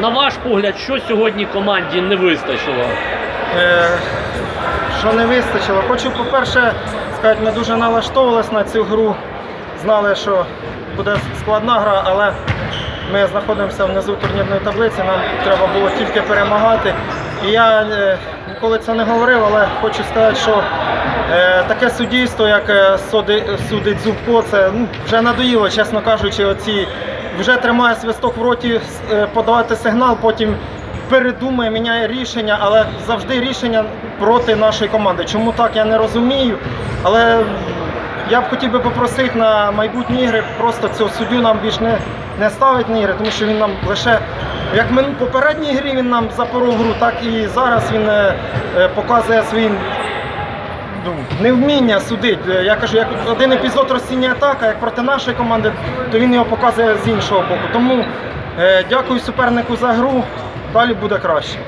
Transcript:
На ваш погляд, що сьогодні команді не вистачило? Е, Що не вистачило? Хочу, по-перше, сказати, ми дуже налаштовувалися на цю гру. Знали, що буде складна гра, але ми знаходимося внизу турнірної таблиці, нам треба було тільки перемагати. І я е, ніколи це не говорив, але хочу сказати, що е, таке суддівство, як е, суди- судить Зубко, це ну, вже надоїло, чесно кажучи, оці вже тримає свисток в роті е, подавати сигнал, потім передумає, міняє рішення, але завжди рішення проти нашої команди. Чому так, я не розумію. Але я б хотів би попросити на майбутні ігри просто цього суддю нам більш не, не ставить на ігри, тому що він нам лише, як в попередній грі він нам запоров гру, так і зараз він е, е, показує свої ну, невміння судити. Е, Я кажу, як один епізод розцінює так, а як проти нашої команди, то він його показує з іншого боку. Тому е, дякую супернику за гру. Далі буде краще.